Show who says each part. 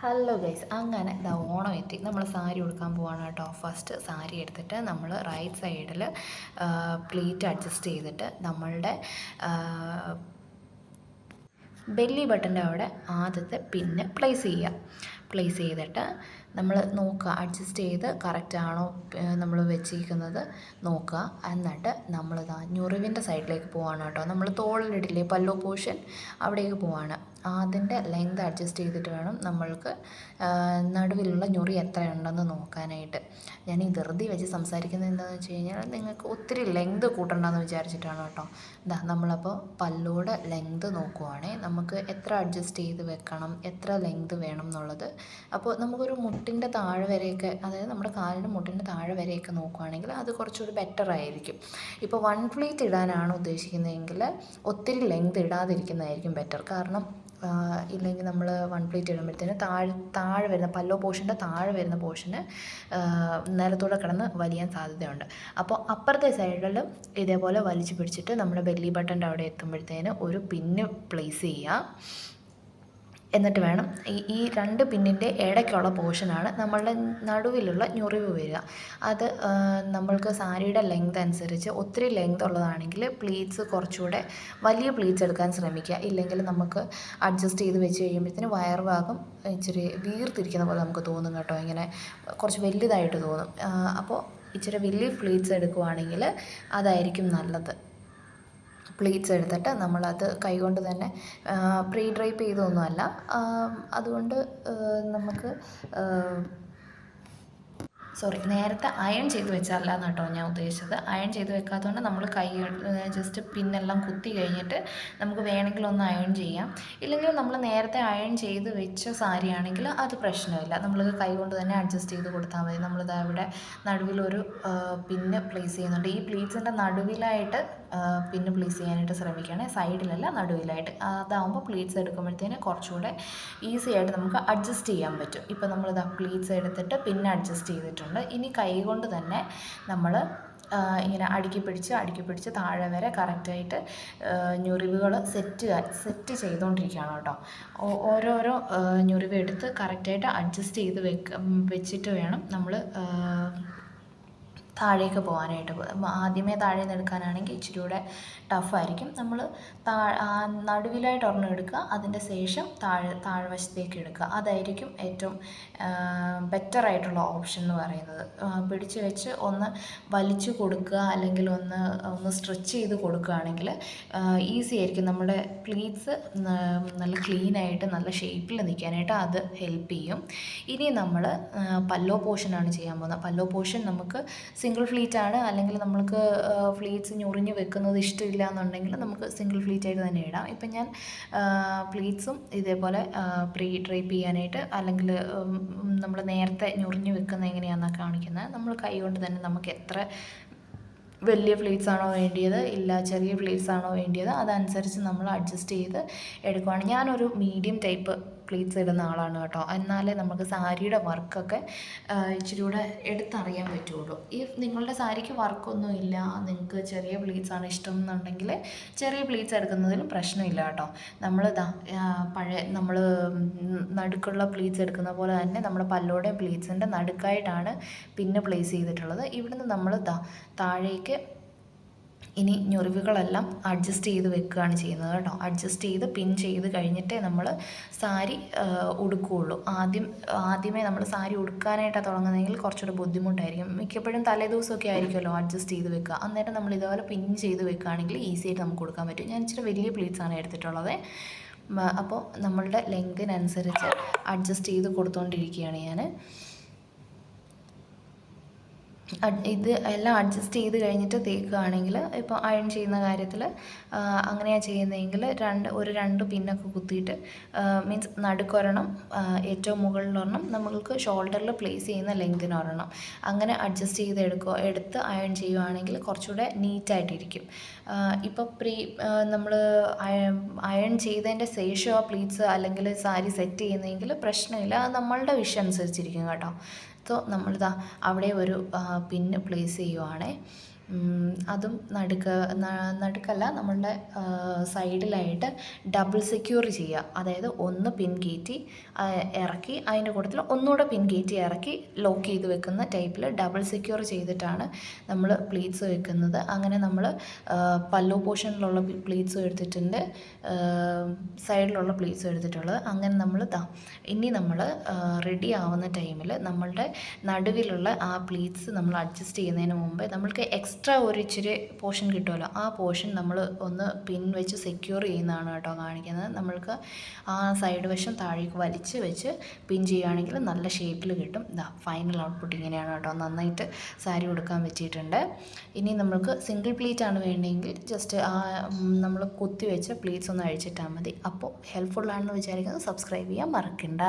Speaker 1: Hello guys അങ്ങനെ ഇതാ ഓണം എത്തി. നമ്മൾ സാരി ഉടുക്കാൻ പോവാണ് കേട്ടോ. ഫസ്റ്റ് സാരി എടുത്തിട്ട് നമ്മൾ റൈറ്റ് സൈഡിൽ പ്ലീറ്റ് അഡ്ജസ്റ്റ് ചെയ്തിട്ട് നമ്മളുടെ ബെല്ലി ബട്ടന്റെ അവിടെ ആദ്യത്തെ പിന്നെ പ്ലേസ് ചെയ്യുക പ്ലേസ് ചെയ്തിട്ട് നമ്മൾ നോക്കുക അഡ്ജസ്റ്റ് ചെയ്ത് കറക്റ്റാണോ നമ്മൾ വെച്ചിരിക്കുന്നത് നോക്കുക എന്നിട്ട് നമ്മളിതാ ഞുറിവിന്റെ സൈഡിലേക്ക് പോവാണ് കേട്ടോ. നമ്മൾ തോളിലിടില്ലേ പല്ലോ പോർഷൻ അവിടേക്ക് പോവാണ്. അതിന്റെ ലെങ്ത് അഡ്ജസ്റ്റ് ചെയ്തിട്ട് വേണം നമ്മൾക്ക് നടുവിലുള്ള ഞൊറി എത്രയുണ്ടെന്ന് നോക്കാനായിട്ട്. ഞാൻ ഈ ധൃതി വെച്ച് സംസാരിക്കുന്നത് എന്താണെന്ന് വെച്ച് കഴിഞ്ഞാൽ നിങ്ങൾക്ക് ഒത്തിരി ലെങ്ത് കൂട്ടണ്ടെന്ന് വിചാരിച്ചിട്ടാണ് കേട്ടോ. ഇതാ നമ്മളപ്പോൾ പല്ലോടെ ലെങ്ത് നോക്കുവാണെങ്കിൽ നമുക്ക് എത്ര അഡ്ജസ്റ്റ് ചെയ്ത് വെക്കണം എത്ര ലെങ്ത് വേണം എന്നുള്ളത്. അപ്പോൾ നമുക്കൊരു മുട്ടിന്റെ താഴെ വരെയൊക്കെ അതായത് നമ്മുടെ കാലിന്റെ മുട്ടിന്റെ താഴെ വരെയൊക്കെ നോക്കുവാണെങ്കിൽ അത് കുറച്ചുകൂടി ബെറ്റർ ആയിരിക്കും. ഇപ്പോൾ വൺ പ്ലേറ്റ് ഇടാനാണ് ഉദ്ദേശിക്കുന്നതെങ്കിൽ ഒത്തിരി ലെങ്ത് ഇടാതിരിക്കുന്നതായിരിക്കും ബെറ്റർ കാരണം ഇല്ലെങ്കിൽ നമ്മൾ വൺ പ്ലേറ്റ് ഇടുമ്പോഴത്തേന് താഴെ താഴെ വരുന്ന പല്ലോ പോർഷന്റെ താഴെ വരുന്ന പോർഷന് നിലത്തൂടെ കിടന്ന് വലിയാൻ സാധ്യതയുണ്ട്. അപ്പോൾ അപ്പുറത്തെ സൈഡിലും ഇതേപോലെ വലിച്ചു പിടിച്ചിട്ട് നമ്മുടെ ബെല്ലി ബട്ടന്റെ അവിടെ എത്തുമ്പോഴത്തേന് ഒരു പിന്ന് പ്ലേസ് ചെയ്യുക എന്നിട്ട് വേണം. ഈ ഈ രണ്ട് പിന്നിന്റെ ഇടയ്ക്കുള്ള പോർഷനാണ് നമ്മളുടെ നടുവിലുള്ള ഞൊറിവ് വരിക. അത് നമ്മൾക്ക് സാരിയുടെ ലെങ്ത് അനുസരിച്ച് ഒത്തിരി ലെങ്ത് ഉള്ളതാണെങ്കിൽ പ്ലീറ്റ്സ് കുറച്ചുകൂടെ വലിയ പ്ലീറ്റ്സ് എടുക്കാൻ ശ്രമിക്കുക. ഇല്ലെങ്കിൽ നമുക്ക് അഡ്ജസ്റ്റ് ചെയ്ത് വെച്ച് കഴിയുമ്പോഴത്തേന് വയർ ഭാഗം ഇച്ചിരി വീർത്തിരിക്കുന്ന പോലെ നമുക്ക് തോന്നും കേട്ടോ. ഇങ്ങനെ കുറച്ച് വലുതായിട്ട് തോന്നും. അപ്പോൾ ഇച്ചിരി വലിയ പ്ലീറ്റ്സ് എടുക്കുവാണെങ്കിൽ അതായിരിക്കും നല്ലത്. പ്ലീറ്റ്സ് എടുത്തിട്ട് നമ്മളത് കൈകൊണ്ട് തന്നെ പ്രീ ഡ്രൈപ്പ് ചെയ്തൊന്നുമല്ല. അതുകൊണ്ട് നമുക്ക് സോറി നേരത്തെ അയൺ ചെയ്ത് വെച്ചാലാന്ന് കേട്ടോ ഞാൻ ഉദ്ദേശിച്ചത്. അയൺ ചെയ്ത് വെക്കാത്തതുകൊണ്ട് നമ്മൾ കൈ ജസ്റ്റ് പിന്നെല്ലാം കുത്തി കഴിഞ്ഞിട്ട് നമുക്ക് വേണമെങ്കിൽ ഒന്ന് അയൺ ചെയ്യാം. ഇല്ലെങ്കിൽ നമ്മൾ നേരത്തെ അയൺ ചെയ്ത് വെച്ച സാരിയാണെങ്കിൽ അത് പ്രശ്നമില്ല. നമ്മൾ കൈ കൊണ്ട് തന്നെ അഡ്ജസ്റ്റ് ചെയ്ത് കൊടുത്താൽ മതി. നമ്മളിത് ഇവിടെ നടുവിലൊരു പിന്നെ പ്ലേസ് ചെയ്യുന്നുണ്ട്. ഈ പ്ലീറ്റ്സിന്റെ നടുവിലായിട്ട് പിന്നെ പ്ലേസ് ചെയ്യാനായിട്ട് ശ്രമിക്കുകയാണ് സൈഡിലല്ല നടുവിലായിട്ട്. അതാവുമ്പോൾ പ്ലീറ്റ്സ് എടുക്കുമ്പോഴത്തേന് കുറച്ചുകൂടെ ഈസി ആയിട്ട് നമുക്ക് അഡ്ജസ്റ്റ് ചെയ്യാൻ പറ്റും. ഇപ്പോൾ നമ്മളിത് പ്ലീറ്റ്സ് എടുത്തിട്ട് പിന്നെ അഡ്ജസ്റ്റ് ചെയ്തിട്ടുണ്ട്. ഇനി കൈകൊണ്ട് തന്നെ നമ്മൾ ഇങ്ങനെ അടുക്കി പിടിച്ച് അടുക്കി പിടിച്ച് താഴെ വരെ കറക്റ്റായിട്ട് ഞൊറിവുകൾ സെറ്റ് സെറ്റ് ചെയ്തുകൊണ്ടിരിക്കുകയാണ് കേട്ടോ. ഓരോരോ ഞൊറിവ് എടുത്ത് കറക്റ്റായിട്ട് അഡ്ജസ്റ്റ് ചെയ്ത് വെക്ക വെച്ചിട്ട് വേണം നമ്മൾ താഴേക്ക് പോകാനായിട്ട് ആദ്യമേ താഴെ നിന്ന് എടുക്കാനാണെങ്കിൽ ഇച്ചിരി കൂടെ ടഫായിരിക്കും നമ്മൾ താ നടുവിലായിട്ട് ഒരെണ്ണം എടുക്കുക അതിന്റെ ശേഷം താഴെ താഴ്വശത്തേക്ക് എടുക്കുക. അതായിരിക്കും ഏറ്റവും ബെറ്റർ ആയിട്ടുള്ള ഓപ്ഷൻ എന്ന് പറയുന്നത്. പിടിച്ച് വെച്ച് ഒന്ന് വലിച്ചു കൊടുക്കുക അല്ലെങ്കിൽ ഒന്ന് ഒന്ന് സ്ട്രെച്ച് ചെയ്ത് കൊടുക്കുകയാണെങ്കിൽ ഈസി ആയിരിക്കും. നമ്മുടെ പ്ലീറ്റ്സ് നല്ല ക്ലീനായിട്ട് നല്ല ഷേപ്പിൽ നിൽക്കാനായിട്ട് അത് ഹെൽപ്പ് ചെയ്യും. ഇനി നമ്മൾ പല്ലോ പോർഷനാണ് ചെയ്യാൻ പോകുന്നത്. പല്ലോ പോർഷൻ നമുക്ക് സിംഗിൾ ഫ്ലീറ്റ് ആണ്. അല്ലെങ്കിൽ നമ്മൾക്ക് ഫ്ലീറ്റ്സ് ഞൊറിഞ്ഞ് വെക്കുന്നത് ഇഷ്ടമില്ല എന്നുണ്ടെങ്കിൽ നമുക്ക് സിംഗിൾ ഫ്ലീറ്റ് ആയിട്ട് തന്നെ ഇടാം. ഇപ്പം ഞാൻ ഫ്ലീറ്റ്സും ഇതേപോലെ പ്രീ ഡ്രൈപ്പ് ചെയ്യാനായിട്ട് അല്ലെങ്കിൽ നമ്മൾ നേരത്തെ ഞൊറിഞ്ഞ് വെക്കുന്നത് എങ്ങനെയാണെന്നാണ് കാണിക്കുന്നത് നമ്മൾ കൈ കൊണ്ട് തന്നെ നമുക്ക് എത്ര വലിയ ഫ്ലീറ്റ്സ് ആണോ വേണ്ടിയത് ഇല്ല ചെറിയ ഫ്ലീറ്റ്സ് ആണോ വേണ്ടിയത് അതനുസരിച്ച് നമ്മൾ അഡ്ജസ്റ്റ് ചെയ്ത് എടുക്കുവാണ്. ഞാനൊരു മീഡിയം ടൈപ്പ് പ്ലീറ്റ്സ് ഇടുന്ന ആളാണ് കേട്ടോ. എന്നാലേ നമുക്ക് സാരിയുടെ വർക്കൊക്കെ ഇച്ചിരി കൂടെ എടുത്തറിയാൻ പറ്റുള്ളൂ. ഈ നിങ്ങളുടെ സാരിക്ക് വർക്കൊന്നും ഇല്ല നിങ്ങൾക്ക് ചെറിയ പ്ലീറ്റ്സ് ആണ് ഇഷ്ടം എന്നുണ്ടെങ്കിൽ ചെറിയ പ്ലീറ്റ്സ് എടുക്കുന്നതിലും പ്രശ്നമില്ല കേട്ടോ. നമ്മൾ പഴയ നമ്മൾ നടുക്കുള്ള പ്ലീറ്റ്സ് എടുക്കുന്ന പോലെ തന്നെ നമ്മുടെ പല്ലോടെ പ്ലീറ്റ്സിന്റെ നടുക്കായിട്ടാണ് പിന്നെ പ്ലേസ് ചെയ്തിട്ടുള്ളത്. ഇവിടുന്ന് നമ്മൾ താഴേക്ക് ഇനി ഞൊറിവുകളെല്ലാം അഡ്ജസ്റ്റ് ചെയ്ത് വെക്കുകയാണ് ചെയ്യുന്നത് കേട്ടോ. അഡ്ജസ്റ്റ് ചെയ്ത് പിൻ ചെയ്ത് കഴിഞ്ഞിട്ടേ നമ്മൾ സാരി ഉടുക്കുകയുള്ളൂ. ആദ്യം ആദ്യമേ നമ്മൾ സാരി ഉടുക്കാനായിട്ടാണ് തുടങ്ങുന്നതെങ്കിൽ കുറച്ചുകൂടെ ബുദ്ധിമുട്ടായിരിക്കും. മിക്കപ്പോഴും തലേദിവസമൊക്കെ ആയിരിക്കുമല്ലോ അഡ്ജസ്റ്റ് ചെയ്ത് വെക്കുക. അന്നേരം നമ്മൾ ഇതുപോലെ പിൻ ചെയ്ത് വെക്കുകയാണെങ്കിൽ ഈസി ആയിട്ട് നമുക്ക് കൊടുക്കാൻ പറ്റും. ഞാൻ ഇച്ചിരി വലിയ പ്ലീറ്റ്സാണ് എടുത്തിട്ടുള്ളത്. അപ്പോൾ നമ്മളുടെ ലെങ്തിനനുസരിച്ച് അഡ്ജസ്റ്റ് ചെയ്ത് കൊടുത്തുകൊണ്ടിരിക്കുകയാണ് ഞാൻ ഇത് എല്ലാം അഡ്ജസ്റ്റ് ചെയ്ത് കഴിഞ്ഞിട്ട് തേക്കുകയാണെങ്കിൽ ഇപ്പോൾ അയൺ ചെയ്യുന്ന കാര്യത്തിൽ അങ്ങനെയാണ് ചെയ്യുന്നതെങ്കിൽ രണ്ട് ഒരു രണ്ട് പിന്നൊക്കെ കുത്തിയിട്ട് മീൻസ് നടുക്കൊരെണ്ണം ഏറ്റവും മുകളിലൊരെണ്ണം നമ്മൾക്ക് ഷോൾഡറിൽ പ്ലേസ് ചെയ്യുന്ന ലെങ്തിനൊരണം അങ്ങനെ അഡ്ജസ്റ്റ് ചെയ്ത് എടുക്കുക. എടുത്ത് അയൺ ചെയ്യുവാണെങ്കിൽ കുറച്ചുകൂടെ നീറ്റായിട്ടിരിക്കും ഇപ്പോൾ പ്രീ നമ്മൾ അയൺ ചെയ്തതിന്റെ ശേഷം ആ പ്ലീറ്റ്സ് അല്ലെങ്കിൽ സാരി സെറ്റ് ചെയ്യുന്നതെങ്കിൽ പ്രശ്നമില്ല. അത് നമ്മളുടെ വിഷയം അനുസരിച്ചിരിക്കും കേട്ടോ. സോ നമ്മളിതാ അവിടെ ഒരു പിൻ പ്ലേസ് ചെയ്യുവാണേ. അതും നടുക്ക് നടുക്കല്ല നമ്മളുടെ സൈഡിലായിട്ട് ഡബിൾ സെക്യൂർ ചെയ്യുക. അതായത് ഒന്ന് പിൻ കയറ്റി ഇറക്കി അതിന്റെ കൂട്ടത്തിൽ ഒന്നുകൂടെ പിൻ കയറ്റി ഇറക്കി ലോക്ക് ചെയ്ത് വെക്കുന്ന ടൈപ്പിൽ ഡബിൾ സെക്യൂർ ചെയ്തിട്ടാണ് നമ്മൾ പ്ലീറ്റ്സ് വെക്കുന്നത്. അങ്ങനെ നമ്മൾ പല്ലോ പോർഷനിലുള്ള പ്ലീറ്റ്സും എടുത്തിട്ടുണ്ട്. സൈഡിലുള്ള പ്ലീറ്റ്സും എടുത്തിട്ടുള്ളത്. അങ്ങനെ നമ്മൾ ദാ ഇനി നമ്മൾ റെഡി ആവുന്ന ടൈമിൽ നമ്മളുടെ നടുവിലുള്ള ആ പ്ലീറ്റ്സ് നമ്മൾ അഡ്ജസ്റ്റ് ചെയ്യുന്നതിന് മുമ്പേ നമ്മൾക്ക് എക്സ്ട്രാ ഒരു ഇച്ചിരി പോർഷൻ കിട്ടുമല്ലോ. ആ പോർഷൻ നമ്മൾ ഒന്ന് പിൻ വെച്ച് സെക്യൂർ ചെയ്യുന്നതാണ് കേട്ടോ കാണിക്കുന്നത്. നമ്മൾക്ക് ആ സൈഡ് വശം താഴേക്ക് വലിച്ച് വെച്ച് പിൻ ചെയ്യുകയാണെങ്കിൽ നല്ല ഷേപ്പിൽ കിട്ടും. ഇതാ ഫൈനൽ ഔട്ട്പുട്ട് ഇങ്ങനെയാണ് കേട്ടോ. നന്നായിട്ട് സാരി കൊടുക്കാൻ വെച്ചിട്ടുണ്ട് ഇനി നമ്മൾക്ക് സിംഗിൾ പ്ലീറ്റ് ആണ് വേണ്ടതെങ്കിൽ ജസ്റ്റ് ആ നമ്മൾ കുത്തി വെച്ച് പ്ലീറ്റ്സ് ഒന്ന് അഴിച്ചിട്ടാൽ മതി. അപ്പോൾ ഹെൽപ്ഫുള്ളാണെന്ന് വിചാരിക്കുന്നത് സബ്സ്ക്രൈബ് ചെയ്യാൻ മറക്കണ്ട.